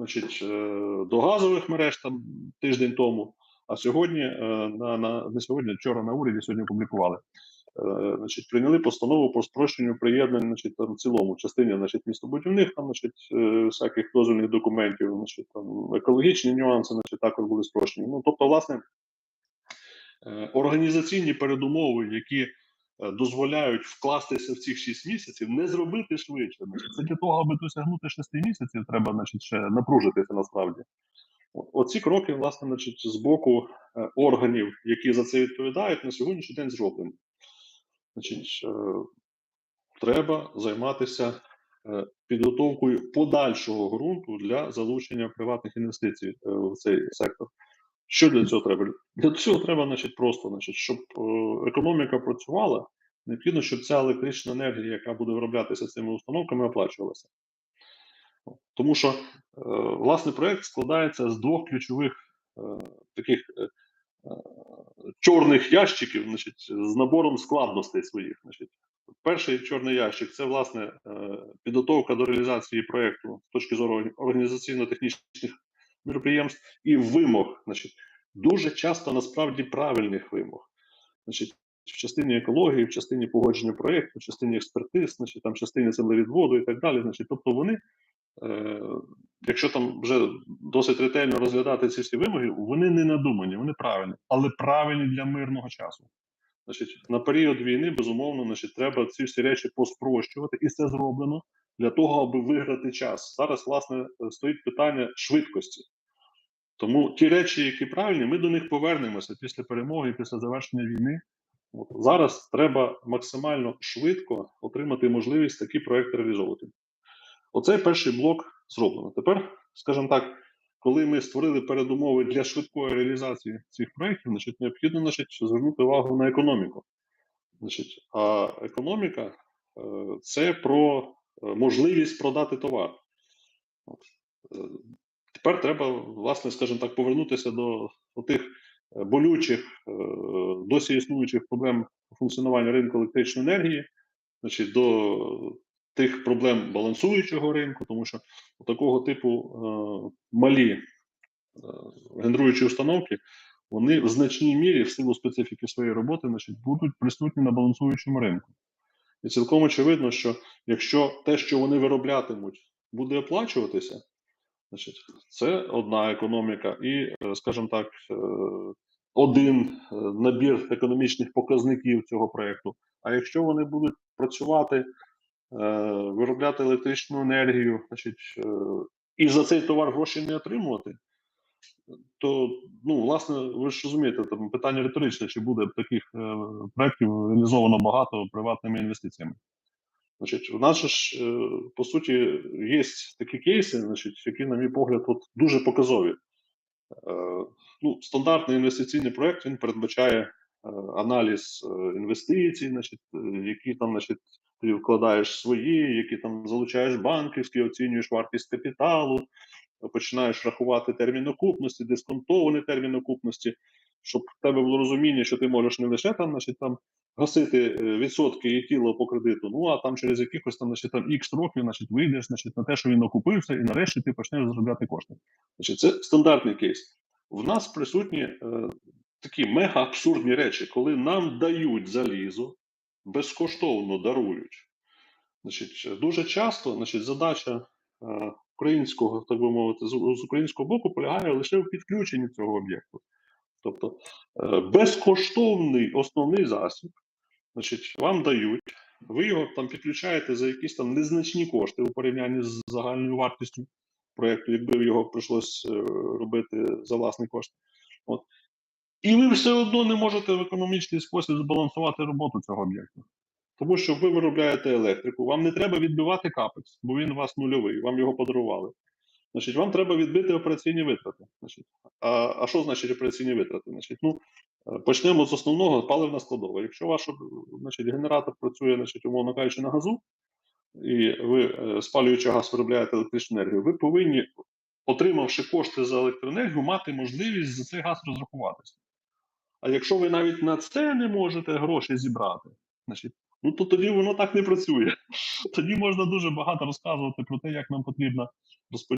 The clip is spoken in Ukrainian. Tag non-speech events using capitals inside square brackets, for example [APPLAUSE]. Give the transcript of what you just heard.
значить, е, до газових мереж там тиждень тому. А сьогодні е, на, на не сьогодні, вчора на уряді сьогодні опублікували. Е, Значить, прийняли постанову по спрощенню приєднань, значить, там в цілому частині, значить, містобудівних там, значить, всяких дозвільних документів, значить, там екологічні нюанси, значить, також були спрощені. Ну, тобто, власне, організаційні передумови, які дозволяють вкластися в цих 6 місяців, не зробити швидше. Це для того, аби досягнути 6 місяців, треба, значить, ще напружитися насправді. Оці кроки, власне, значить, з боку е, органів, які за це відповідають, на сьогоднішній день зроблені. Значить, е, треба займатися е, підготовкою подальшого ґрунту для залучення приватних інвестицій е, в цей сектор. Що для цього треба? Для цього треба, значить, просто, значить, щоб е, економіка працювала, необхідно, щоб ця електрична енергія, яка буде вироблятися цими установками, оплачувалася. Тому що е, власний проект складається з двох ключових е, таких чорних ящиків, значить, з набором складностей своїх. Значить. Перший чорний ящик це власне підготовка до реалізації проекту з точки зору організаційно-технічних міроприємств і вимог. Значить, дуже часто насправді правильних вимог. Значить, в частині екології, в частині погодження проєкту, в частині експертиз, значить, там, в частині землевідводу і так далі. Значить, тобто вони, е, якщо там вже досить ретельно розглядати ці всі вимоги, вони не надумані, вони правильні, але правильні для мирного часу. Значить, на період війни, безумовно, значить, треба ці всі речі поспрощувати, і це зроблено для того, аби виграти час. Зараз, власне, стоїть питання швидкості. Тому ті речі, які правильні, ми до них повернемося після перемоги, після завершення війни. От зараз треба максимально швидко отримати можливість такі проекти реалізовувати. Оцей перший блок зроблено. Тепер, скажімо так, коли ми створили передумови для швидкої реалізації цих проєктів, значить, необхідно значить, звернути увагу на економіку. Значить, а економіка е, це про е, можливість продати товар. Тепер треба, власне, скажімо так, повернутися до, тих е, болючих, е, досі існуючих проблем функціонування ринку електричної енергії, значить, до тих проблем балансуючого ринку, тому що такого типу е, малі генеруючі установки, вони в значній мірі, в силу специфіки своєї роботи, значить, будуть присутні на балансуючому ринку. І цілком очевидно, що якщо те, що вони вироблятимуть, буде оплачуватися, значить, це одна економіка, і, е, скажімо так, е, один е, набір економічних показників цього проєкту. А якщо вони будуть працювати, виробляти електричну енергію, значить, і за цей товар гроші не отримувати, то ну, власне, ви ж розумієте, там питання риторичне, чи буде таких проєктів реалізовано багато приватними інвестиціями. Значить, у нас ж, е, по суті, є такі кейси, значить, які, на мій погляд, от дуже показові. Е, ну, стандартний інвестиційний проект він передбачає е, аналіз інвестицій, значить, які там, значить, ти вкладаєш свої, які там залучаєш банківські, оцінюєш вартість капіталу, починаєш рахувати термін окупності, дисконтований термін окупності, щоб в тебе було розуміння, що ти можеш не лише там, значить, там гасити е, відсотки і тіло по кредиту, ну а там через якихось там, значить, там X років, значить, вийдеш значить, на те, що він окупився, і нарешті ти почнеш заробляти кошти. Значить, це стандартний кейс. В нас присутні е, такі мега абсурдні речі, коли нам дають залізо, безкоштовно дарують. Значить, дуже часто значить, задача е, українського, так би мовити, з, з українського боку полягає лише в підключенні цього об'єкту. Тобто е, безкоштовний основний засіб, значить, вам дають, ви його там підключаєте за якісь там незначні кошти у порівнянні з загальною вартістю проєкту, якби його прийшлось е, робити за власний кошт. От. І ви все одно не можете в економічний спосіб збалансувати роботу цього об'єкту. Тому що ви виробляєте електрику, вам не треба відбивати капекс, бо він у вас нульовий, вам його подарували. Значить, вам треба відбити операційні витрати. Значить, а, а що значить операційні витрати? Значить, ну, е, почнемо з основного паливна складова. Якщо ваш е, значить, генератор працює, значить, умовно кажучи, на газу, і ви, е, спалюючи газ, виробляєте електричну енергію, ви повинні, отримавши кошти за електроенергію, мати можливість за цей газ розрахуватися. А якщо ви навіть на це не можете гроші зібрати, значить, ну то тоді воно так не працює. [LAUGHS] Тоді можна дуже багато розказувати про те, як нам потрібно розподіляти.